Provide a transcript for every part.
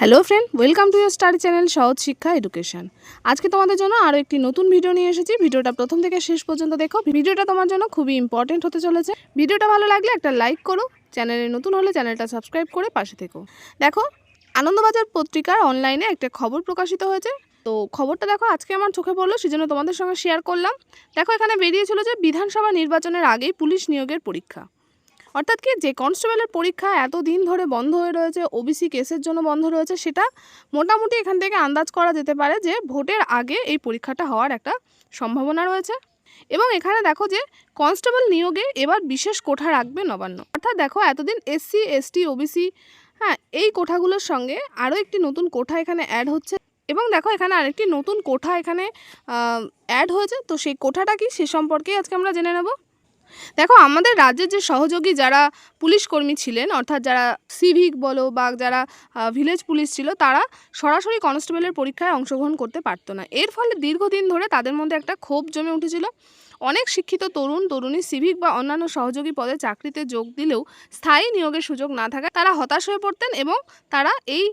Hello friend welcome to year study channel Sahaj Shiksha education আজকে তোমাদের জন্য আরও একটি নতুন ভিডিও নিয়ে এসেছি। ভিডিওটা প্রথম থেকে শেষ পর্যন্ত দেখো। ভিডিওটা তোমার জন্য খুবই ইম্পর্টেন্ট হতে চলেছে। ভিডিওটা ভালো লাগলে একটা লাইক করো। চ্যানেলে নতুন হলে চ্যানেলটা সাবস্ক্রাইব করে পাশে থেকো। দেখো, আনন্দবাজার পত্রিকার অনলাইনে একটা খবর প্রকাশিত হয়েছে। তো খবরটা দেখো, আজকে আমার চোখে পড়ল, সেজন্য তোমাদের সঙ্গে শেয়ার করলাম। দেখো, এখানে বেরিয়েছিল যে বিধানসভা নির্বাচনের আগেই পুলিশ নিয়োগের পরীক্ষা। অর্থাৎ কি যে কনস্টেবলের পরীক্ষা এত দিন ধরে বন্ধ হয়ে রয়েছে ওবিসি কেসের জন্য বন্ধ রয়েছে, সেটা মোটামুটি এখান থেকে আন্দাজ করা যেতে পারে যে ভোটের আগে এই পরীক্ষাটা হওয়ার একটা সম্ভাবনা রয়েছে। এবং এখানে দেখো যে কনস্টেবল নিয়োগে এবার বিশেষ কোঠা রাখবে নবান্ন। অর্থাৎ দেখো এতদিন এসসি এসটি ওবিসি হ্যাঁ এই কোঠাগুলোর সঙ্গে আরও একটি নতুন কোঠা এখানে অ্যাড হচ্ছে। এবং দেখো এখানে আরেকটি নতুন কোঠা এখানে অ্যাড হয়েছে, তো সেই কোঠাটা কি সে সম্পর্কেই আজকে আমরা জেনে নেব। দেখো, আমাদের রাজ্যের যে সহযোগী যারা পুলিশ কর্মী ছিলেন, অর্থাৎ যারা সিভিক বলো বা যারা ভিলেজ পুলিশ ছিল, তারা সরাসরি কনস্টেবলের পরীক্ষায় অংশগ্রহণ করতে পারতো না। এর ফলে দীর্ঘদিন ধরে তাদের মধ্যে একটা ক্ষোভ জমে উঠেছিল। অনেক শিক্ষিত তরুণ, তরুণী সিভিক বা অন্যান্য সহযোগী পদে চাকরিতে যোগ দিলেও স্থায়ী নিয়োগের সুযোগ না থাকায় তারা হতাশ হয়ে পড়তেন এবং তারা এই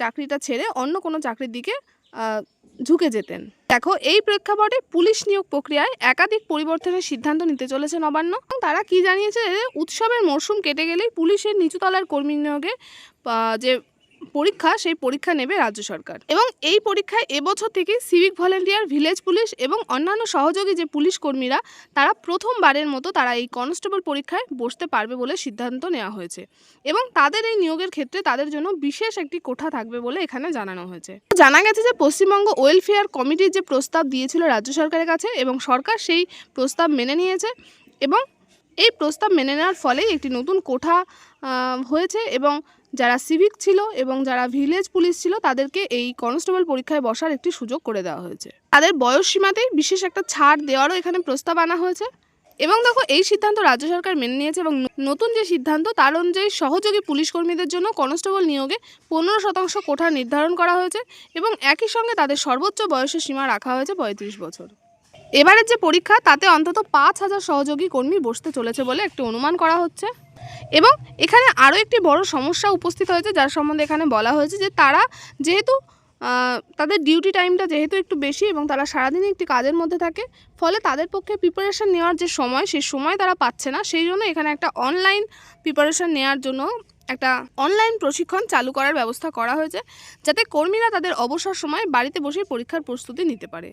চাকরিটা ছেড়ে অন্য কোনো চাকরির দিকে ঝুঁকে যেতেন। দেখো, এই প্রেক্ষাপটে পুলিশ নিয়োগ প্রক্রিয়ায় একাধিক পরিবর্তনের সিদ্ধান্ত নিতে চলেছে নবান্ন। তারা কি জানিয়েছে উৎসবের মরশুম কেটে গেলেই পুলিশের নিচুতলার কর্মী নিয়োগে যে পরীক্ষা, সেই পরীক্ষা নেবে রাজ্য সরকার। এবং এই পরীক্ষায় এবছর থেকে সিভিক ভলেন্টিয়ার ভিলেজ পুলিশ এবং অন্যান্য সহযোগী যে পুলিশ কর্মীরা, তারা প্রথমবারের মতো তারা এই কনস্টেবল পরীক্ষায় বসতে পারবে বলে সিদ্ধান্ত নেওয়া হয়েছে। এবং তাদের এই নিয়োগের ক্ষেত্রে তাদের জন্য বিশেষ একটি কোঠা থাকবে বলে এখানে জানানো হয়েছে। জানা গেছে যে পশ্চিমবঙ্গ ওয়েলফেয়ার কমিটির যে প্রস্তাব দিয়েছিল রাজ্য সরকারের কাছে এবং সরকার সেই প্রস্তাব মেনে নিয়েছে এবং এই প্রস্তাব মেনে নেওয়ার ফলেই একটি নতুন কোঠা হয়েছে এবং যারা সিভিক ছিল এবং যারা ভিলেজ পুলিশ ছিল, তাদেরকে এই কনস্টেবল পরীক্ষায় বসার একটি সুযোগ করে দেওয়া হয়েছে। তাদের বয়স সীমাতেই বিশেষ একটা ছাড় দেওয়ারও এখানে প্রস্তাব আনা হয়েছে। এবং দেখো, এই সিদ্ধান্ত রাজ্য সরকার মেনে নিয়েছে এবং নতুন যে সিদ্ধান্ত, তার অনুযায়ী সহযোগী পুলিশ কর্মীদের জন্য কনস্টেবল নিয়োগে পনেরো শতাংশ কোঠা নির্ধারণ করা হয়েছে এবং একই সঙ্গে তাদের সর্বোচ্চ বয়সের সীমা রাখা হয়েছে পঁয়ত্রিশ বছর। এবারের যে পরীক্ষা, তাতে অন্তত পাঁচ হাজার সহযোগী কর্মী বসতে চলেছে বলে একটি অনুমান করা হচ্ছে। এবং এখানে আরও একটি বড় সমস্যা উপস্থিত হয়েছে, যার সম্বন্ধে এখানে বলা হয়েছে যে তারা যেহেতু তাদের ডিউটি টাইমটা যেহেতু একটু বেশি এবং তারা সারাদিন একটি কাজের মধ্যে থাকে, ফলে তাদের পক্ষে প্রিপারেশান নেওয়ার যে সময়, সেই সময় তারা পাচ্ছে না। সেই জন্য এখানে একটা অনলাইন প্রিপারেশান নেওয়ার জন্য একটা অনলাইন প্রশিক্ষণ চালু করার ব্যবস্থা করা হয়েছে যাতে কর্মীরা তাদের অবসর সময় বাড়িতে বসে পরীক্ষার প্রস্তুতি নিতে পারে।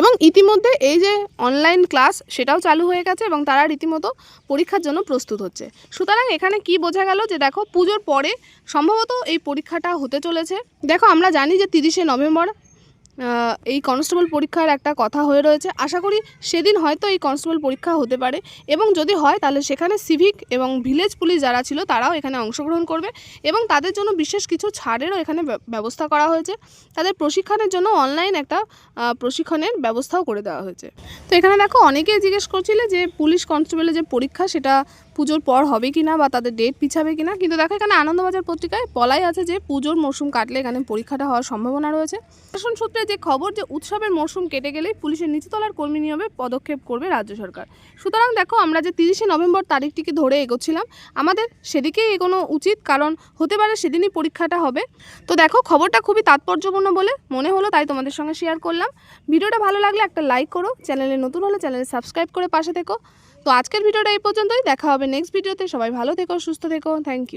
এবং ইতিমধ্যে এই যে অনলাইন ক্লাস সেটাও চালু হয়ে গেছে এবং তারা রীতিমতো পরীক্ষার জন্য প্রস্তুত হচ্ছে। সুতরাং এখানে কি বোঝা গেল যে দেখো, পুজোর পরে সম্ভবত এই পরীক্ষাটা হতে চলেছে। দেখো, আমরা জানি যে তিরিশে নভেম্বর এই কনস্টেবল পরীক্ষার একটা কথা হয়ে রয়েছে। আশা করি সেদিন হয়তো এই কনস্টেবল পরীক্ষা হতে পারে এবং যদি হয় তাহলে সেখানে সিভিক এবং ভিলেজ পুলিশ যারা ছিল তারাও এখানে অংশগ্রহণ করবে এবং তাদের জন্য বিশেষ কিছু ছাড়েরও এখানে ব্য- ব্যবস্থা করা হয়েছে। তাদের প্রশিক্ষণের জন্য অনলাইন একটা প্রশিক্ষণের ব্যবস্থাও করে দেওয়া হয়েছে। তো এখানে দেখো অনেকেই জিজ্ঞেস করছিলে যে পুলিশ কনস্টেবলের যে পরীক্ষা সেটা পুজোর পর হবে কি না বা তাদের ডেট পিছাবে কি না কিন্তু দেখো এখানে আনন্দবাজার পত্রিকায় বলাই আছে যে পুজোর মরশুম কাটলে এখানে পরীক্ষাটা হওয়ার সম্ভাবনা রয়েছে। শাসন সূত্রে যে খবর যে উৎসবের মরশুম কেটে গেলেই পুলিশের নিচুতলার কর্মী নিয়োগে পদক্ষেপ করবে রাজ্য সরকার। সুতরাং দেখো আমরা যে তিরিশে নভেম্বর তারিখটিকে ধরে এগোচ্ছিলাম, আমাদের সেদিকেই এগোনো উচিত, কারণ হতে পারে সেদিনই পরীক্ষাটা হবে। তো দেখো খবরটা খুবই তাৎপর্যপূর্ণ বলে মনে হলো, তাই তোমাদের সঙ্গে শেয়ার করলাম। ভিডিওটা ভালো লাগলে একটা লাইক করো, চ্যানেলে নতুন হলে চ্যানেলে সাবস্ক্রাইব করে পাশে থেকো। তো আজকের ভিডিওটা এই পর্যন্তই। দেখা হবে নেক্সট ভিডিওতে সবাই ভালো থেকো, সুস্থ থেকো। Thank you